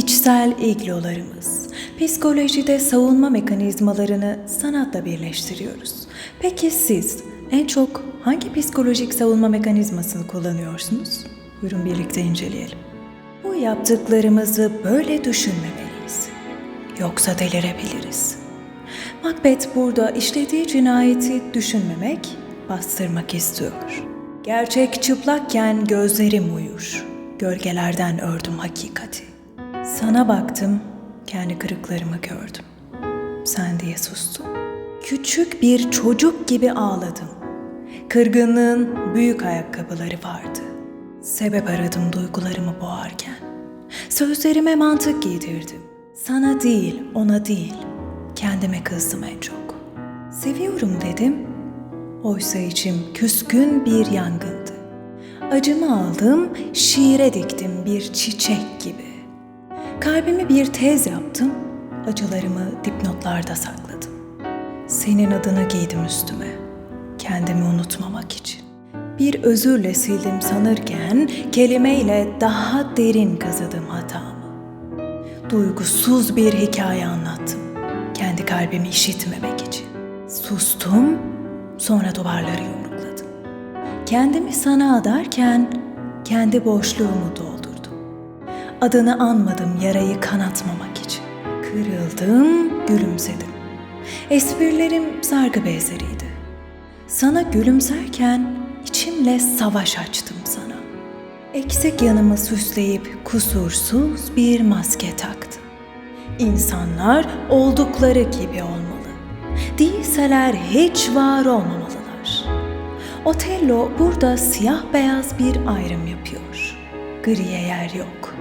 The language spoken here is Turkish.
İçsel iglolarımız. Psikolojide savunma mekanizmalarını sanatla birleştiriyoruz. Peki siz en çok hangi psikolojik savunma mekanizmasını kullanıyorsunuz? Buyurun birlikte inceleyelim. Bu yaptıklarımızı böyle düşünmemeliyiz. Yoksa delirebiliriz. Macbeth burada işlediği cinayeti düşünmemek, bastırmak istiyor. Gerçek çıplakken gözlerim uyur. Gölgelerden ördüm hakikati. Sana baktım, kendi kırıklarımı gördüm. Sen diye sustum. Küçük bir çocuk gibi ağladım. Kırgınlığın büyük ayakkabıları vardı. Sebep aradım duygularımı boğarken. Sözlerime mantık giydirdim. Sana değil, ona değil. Kendime kızdım en çok. Seviyorum dedim. Oysa içim küskün bir yangındı. Acımı aldım, şiire diktim bir çiçek gibi. Kalbimi bir tez yaptım, acılarımı dipnotlarda sakladım. Senin adını giydim üstüme, kendimi unutmamak için. Bir özürle sildim sanırken, kelimeyle daha derin kazıdım hatamı. Duygusuz bir hikaye anlattım, kendi kalbimi işitmemek için. Sustum, sonra duvarları yumrukladım. Kendimi sana adarken, kendi boşluğumu doldurdum. Adını anmadım yarayı kanatmamak için. Kırıldım, gülümsedim. Esprilerim sargı bezleriydi. Sana gülümserken içimle savaş açtım sana. Eksik yanımı süsleyip kusursuz bir maske taktım. İnsanlar oldukları gibi olmalı. Değilseler hiç var olmamalılar. Otello burada siyah beyaz bir ayrım yapıyor. Griye yer yok.